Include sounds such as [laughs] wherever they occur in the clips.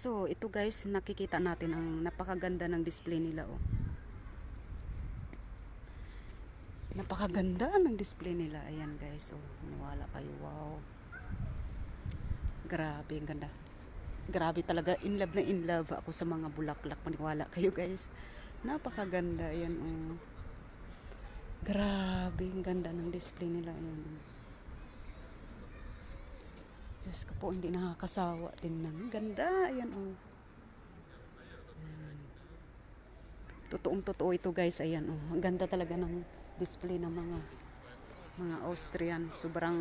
So, ito guys, nakikita natin ang napakaganda ng display nila oh. Napakaganda ng display nila. Ayan guys, oh. Maniwala kayo. Wow. Grabe, ang ganda. Grabe talaga. In love na in love ako sa mga bulaklak. Maniwala kayo guys. Napakaganda. Ayan, oh. Grabe, ang ganda ng display nila. Ayan, oh. Diyos ko po, hindi nakakasawa. Tingnan. Ganda. Ayan, oh. Ayan. Totoong totoo ito guys. Ayan, oh. Ang ganda talaga ng display ng mga mga Austrian. Sobrang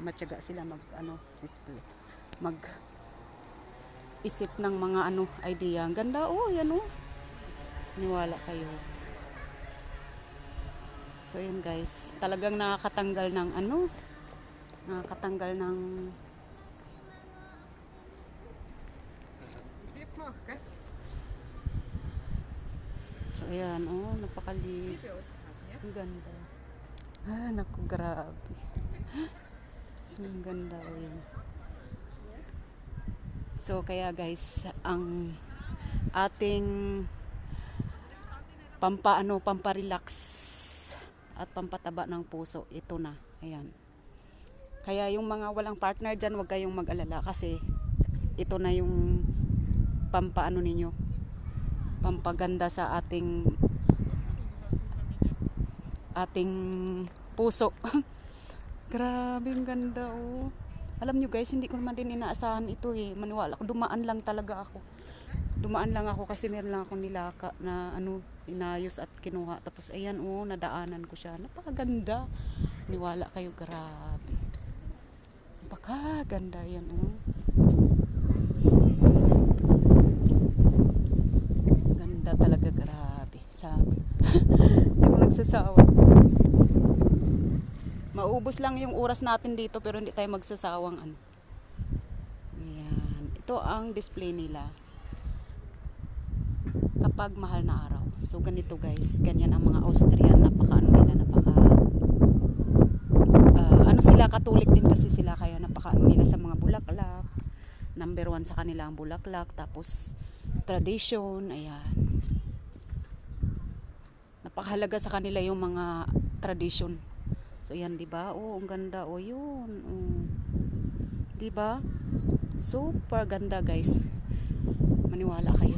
matyaga sila mag ano display. Mag isip ng mga ano idea. Ang ganda oh, yan oh. Niwala kayo. So yun guys, talagang nakakatanggal ng ano, nakakatanggal ng So ayan, oh, napakali. Ang ganda. Ah, naku, grabe. [gasps] So, ang ganda oh, yun. So, kaya guys, ang ating pampaano, pamparelax at pampataba ng puso, ito na. Ayan. Kaya yung mga walang partner dyan, huwag kayong mag-alala kasi ito na yung pampaano ninyo, pampaganda sa ating ating puso. [laughs] Grabe, ang ganda oh. Alam nyo guys, hindi ko naman din inaasahan ito eh. Maniwala ko, dumaan lang talaga ako. Dumaan lang ako kasi meron lang akong nilaka na ano, inayos at kinuha. Tapos ayan oh, nadaanan ko siya. Napakaganda. Niwala kayo, grabe. Napakaganda yan oh. Ganda talaga, grabe. Sabi. [laughs] Hindi ko nagsasawa. Maubos lang yung oras natin dito pero hindi tayo magsasawang ano. Ayan. Ito ang display nila. Kapag mahal na araw. So ganito guys, ganyan ang mga Austrian, napaka ano nila, napaka ah, ano sila katulik din kasi sila kaya napaka ano nila sa mga bulaklak. Number one sa kanila ang bulaklak, tapos tradition, ayan. Napakahalaga sa kanila yung mga tradition. So yan 'di ba? Oh, ang ganda oh 'yun. Oh. 'Di ba? Super ganda, guys. Maniwala kayo.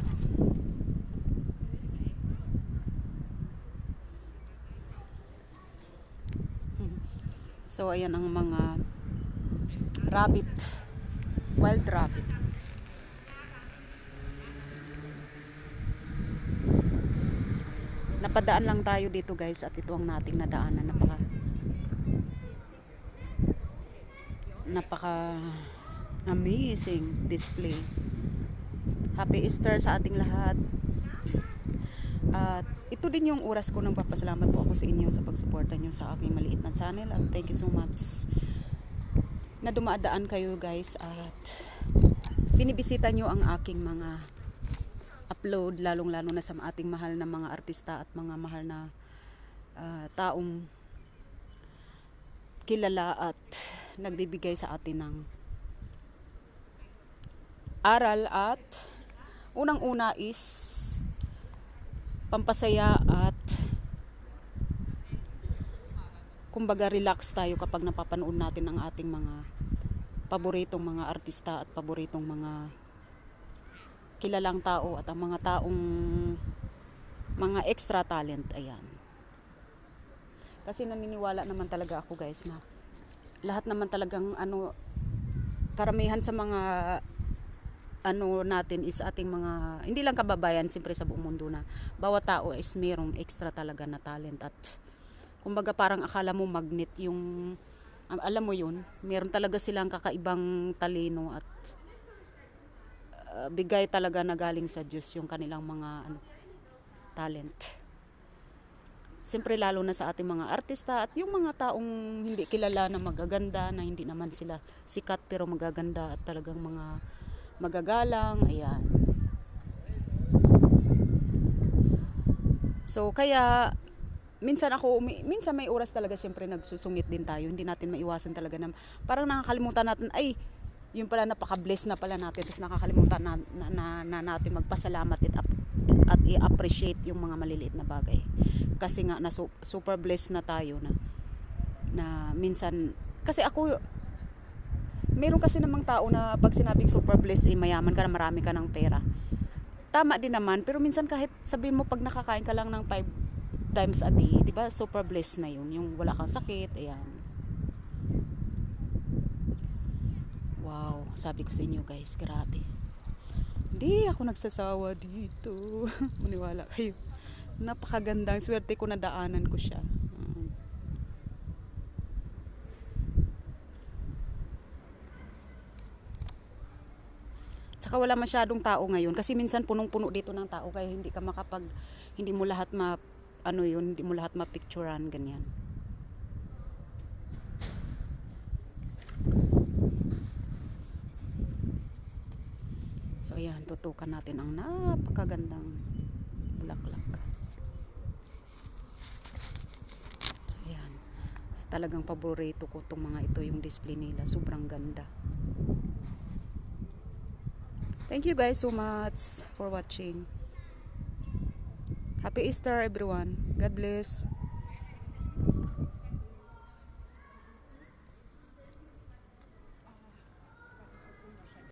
So ayan ang mga rabbit. Wild rabbit. Napadaan lang tayo dito guys at ito ang nating nadaanan napaka napaka amazing display. Happy Easter sa ating lahat. At ito din yung oras ko nang papasalamat po ako sa inyo sa pagsuporta nyo sa aking maliit na channel at thank you so much na dumaadaan kayo guys at binibisita nyo ang aking mga upload lalong lalo na sa ating mahal na mga artista at mga mahal na ah, taong kilala at nagbibigay sa atin ng aral at unang-una is pampasaya at kumbaga relax tayo kapag napapanood natin ang ating mga paboritong mga artista at paboritong mga kilalang tao at ang mga taong mga extra talent ayan. Kasi naniniwala naman talaga ako guys na lahat naman talagang ano karamihan sa mga ano natin is ating mga hindi lang kababayan siyempre sa buong mundo na bawat tao is merong extra talaga na talent at kumbaga parang akala mo magnet yung alam mo yun meron talaga silang kakaibang talino at uh, bigay talaga na galing sa Diyos yung kanilang mga ano, talent. Siyempre lalo na sa ating mga artista at yung mga taong hindi kilala na magaganda na hindi naman sila sikat pero magaganda at talagang mga magagalang ayan. So kaya minsan ako minsan may oras talaga syempre nagsusungit din tayo. Hindi natin maiwasan talaga na parang nakakalimutan natin ay Yun pala napaka-bless na pala natin. Tapos nakakalimutan na, na, na, na natin magpasalamat at, at i-appreciate yung mga maliliit na bagay. Kasi nga na su- super blessed na tayo na na minsan kasi ako meron kasi namang tao na pag sinabing super blessed eh, mayaman ka na marami ka ng pera. Tama din naman, pero minsan kahit sabihin mo pag nakakain ka lang ng 5 times a day, 'di ba? Super blessed na 'yun, yung wala kang sakit, ayan. Wow, sabi ko sa inyo guys, grabe. Hindi ako nagsasawa dito. [laughs] Maniwala kayo. Napakaganda. Ang swerte ko na daanan ko siya. Mm. Tsaka wala masyadong tao ngayon kasi minsan punong-puno dito ng tao kaya hindi ka makapag hindi mo lahat ma ano yun, hindi mo lahat mapicturean ganyan. So ayan, tutukan natin ang napakagandang bulaklak. So ayan, talagang paborito ko itong mga ito, yung display nila. Sobrang ganda. Thank you guys so much for watching. Happy Easter everyone. God bless.